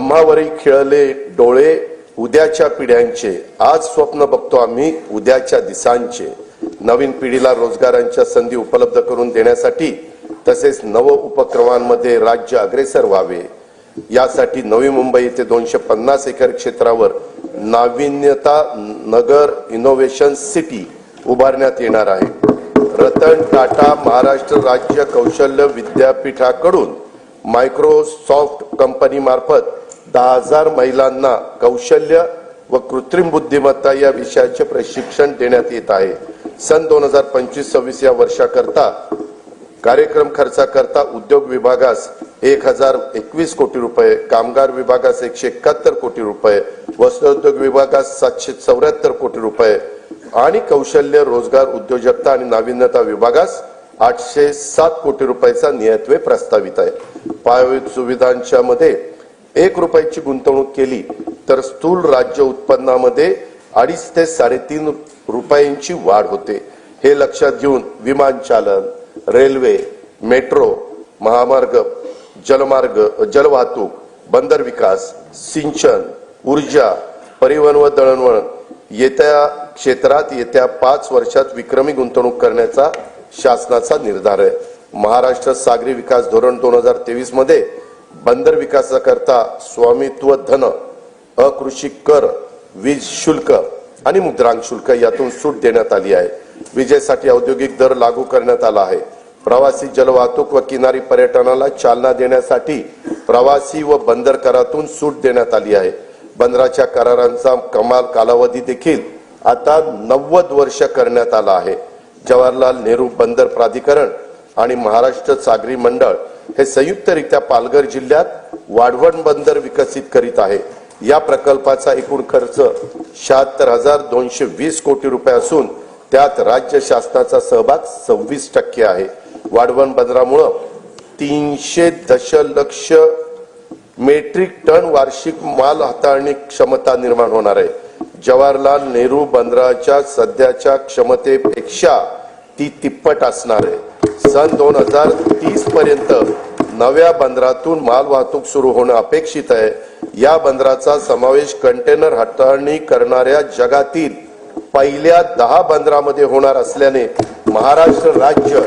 आम्हावरी खिळले डोळे उद्याच्या पिढ्यांचे. आज स्वप्न बघतो आम्ही उद्याच्या दिसांचे. नवीन पिढीला रोजगारांच्या संधी उपलब्ध करून देण्यासाठी तसेच नव उपक्रमांमध्ये राज्य अग्रेसर व्हावे. यासाठी नवी मुंबई येथे दोनशे पन्नास एकर क्षेत्रावर नाविन्यता नगर इनोव्हेशन सिटी उभारण्यात येणार आहे. रतन टाटा महाराष्ट्र राज्य कौशल्य विद्यापीठाकडून मायक्रोसॉफ्ट कंपनी मार्फत दहा हजार महिलांना कौशल्य व कृत्रिम बुद्धिमत्ता या विषयाचे प्रशिक्षण देण्यात येत आहे. सन दोन हजार पंचवीस सव्वीस या वर्षाकरता कार्यक्रम खर्चाकरता उद्योग विभागास एक हजार एकवीस कोटी रुपये कामगार विभागास एकशे एकाहत्तर कोटी रुपये वस्त्रोद्योग विभागास सातशे चौऱ्याहत्तर कोटी रुपये आणि कौशल्य रोजगार उद्योजकता आणि नाविन्यता विभागास आठशे सात कोटी रुपयाचा नियत्वे प्रस्तावित आहे. पायाभूत सुविधांच्या मध्ये एक रुपयाची गुंतवणूक केली तर स्थूल राज्य उत्पन्नामध्ये अडीच ते साडेतीन रुपयांची वाढ होते. हे लक्षात घेऊन विमानचालन रेल्वे मेट्रो महामार्ग जलमार्ग जलवाहतूक बंदर विकास सिंचन ऊर्जा परिवहन व दळणवळण येत्या क्षेत्रात येत्या पाच वर्षात विक्रमी गुंतवणूक करण्याचा शासनाचा निर्धार आहे. महाराष्ट्र सागरी विकास धोरण दोन हजार तेवीसमध्ये बंदर विकासाकरता स्वामित्व धन अकृषी कर वीज शुल्क आणि मुद्रांक शुल्क यातून सूट देण्यात आली आहे. विजेसाठी औद्योगिक दर लागू करण्यात आला आहे. प्रवासी जलवाहतूक व किनारी पर्यटनाला चालना देण्यासाठी प्रवासी व बंदर करातून सूट देण्यात आली आहे. बंदराच्या करारांचा कमाल कालावधी देखील आता नव्वद वर्ष करण्यात आला आहे. जवाहरलाल नेहरू बंदर प्राधिकरण आणि महाराष्ट्र सागरी मंडळ हे संयुक्तरित्या पालघर जिल्ह्यात वाढवण बंदर विकसित करीत आहे. या प्रकल्पाचा एकूण खर्च शहात्तर हजार दोनशे वीस कोटी रुपये असून त्यात राज्य शासनाचा सहभाग सव्वीस टक्के आहे. वाढवण बंदरामुळं तीनशे दशलक्ष मेट्रिक टन वार्षिक माल हाताळणी क्षमता निर्माण होणार आहे. जवाहरलाल नेहरू बंदराच्या सध्याच्या क्षमतेपेक्षा ती तिप्पट असणार आहे. सन दोन हजार तीन पर्यंत नव्या बंदरातून माल वाहतूक सुरू होणं अपेक्षित आहे. या बंदराचा समावेश कंटेनर हाताळणी करणाऱ्या जगातील पहिल्या दहा बंदरामध्ये होणार असल्याने महाराष्ट्र राज्य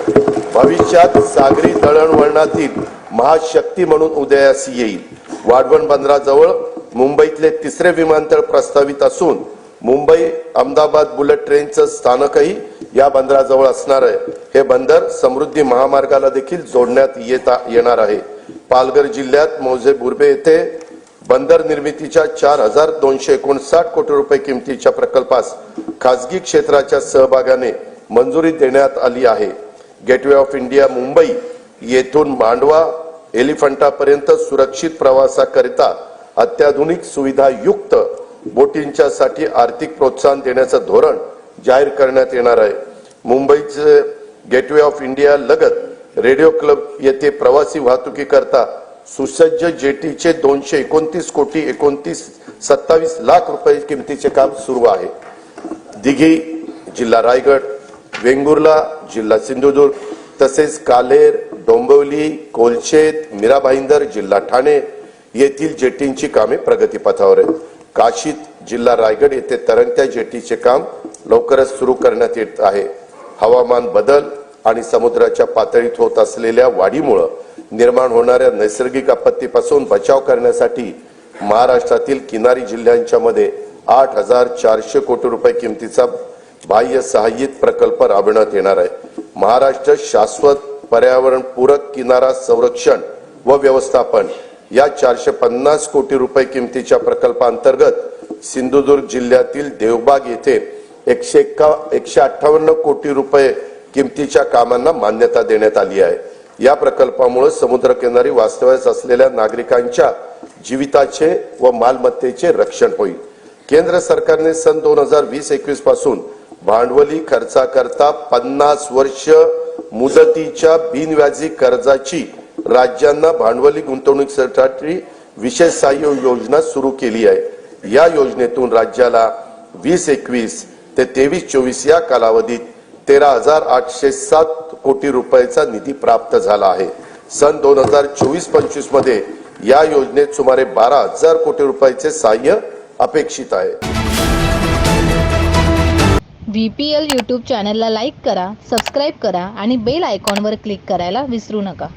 भविष्यात सागरी दळणवळणातील महाशक्ती म्हणून उदयास येईल. वाढवण बंदराजवळ मुंबईतले तिसरे विमानतळ प्रस्तावित असून मुंबई अहमदाबाद बुलेट ट्रेनचं स्थानकही या बंदराजवळ असणार आहे. हे बंदर समृद्धी महामार्गाला देखील जोडण्यात येता येणार आहे. पालघर जिल्ह्यात मौजे बुर्बे येथे बंदर निर्मितीच्या चार हजार दोनशे एकोणसाठ कोटी रुपये किमतीच्या प्रकल्पास खासगी क्षेत्राच्या सहभागाने मंजुरी देण्यात आली आहे. गेटवे ऑफ इंडिया मुंबई येथून मांडवा एलिफंटापर्यंत सुरक्षित प्रवासाकरिता अत्याधुनिक सुविधायुक्त बोटींच्या साठी आर्थिक प्रोत्साहन देण्याचं धोरण जाहीर करण्यात येणार आहे. मुंबईचे गेटवे ऑफ इंडिया लगत रेडिओ क्लब येथे प्रवासी वाहतुकीकरता सुसज्ज जेटीचे दोनशे एकोणतीस कोटी एकोणतीस सत्तावीस लाख रुपये किमतीचे काम सुरू आहे. दिघी जिल्हा रायगड वेंगुर्ला जिल्हा सिंधुदुर्ग तसेच कालेर डोंबिवली कोलशेत मीरा भाईंदर जिल्हा ठाणे येथील जेटींची कामे प्रगतीपथावर आहेत. काशीत जिल्हा रायगड येथे तरंगत्या जेटीचे काम लवकरच सुरू करण्यात येत आहे. हवामान बदल आणि समुद्राच्या पातळीत होत असलेल्या वाढीमुळं निर्माण होणाऱ्या नैसर्गिक आपत्तीपासून बचाव करण्यासाठी महाराष्ट्रातील किनारी जिल्ह्यांच्या मध्ये आठ हजार चारशे कोटी रुपये किमतीचा बाह्य सहाय्यित प्रकल्प राबविण्यात येणार आहे. महाराष्ट्र शाश्वत पर्यावरण पूरक किनारा संरक्षण व व्यवस्थापन या चारशे पन्नास कोटी रुपये किमतीच्या प्रकल्पांतर्गत सिंधुदुर्ग जिल्ह्यातील देवबाग येथे एकशे एक्का एकशे अठ्ठावन्न कोटी रुपये किमतीच्या कामांना मान्यता देण्यात आली आहे. या प्रकल्पामुळे समुद्रकिनारी वास्तव्यास असलेल्या नागरिकांच्या जीविताचे व मालमत्तेचे रक्षण होईल. केंद्र सरकारने सन दोन हजार वीस एकवीसपासून भांडवली खर्चाकरता पन्नास वर्ष मुदतीच्या बिनव्याजी कर्जाची राज्यांना भांडवली गुंतवणुकीसाठी विशेष सहाय्य योजना सुरू केली आहे. या योजनेतून राज्याला वीस एकवीस ते तेवीस चोवीस या कालावधीत तेरा हजार आठशे सात कोटी रुपयाचा निधी प्राप्त झाला आहे. सन दोन हजार चोवीस पंचवीसमध्ये या योजनेत सुमारे बारा हजार कोटी रुपयाचे सहाय्य अपेक्षित आहे. व्ही पी एल यूट्यूब चॅनलला लाईक करा सबस्क्राईब करा आणि बेल आयकॉनवर क्लिक करायला विसरू नका.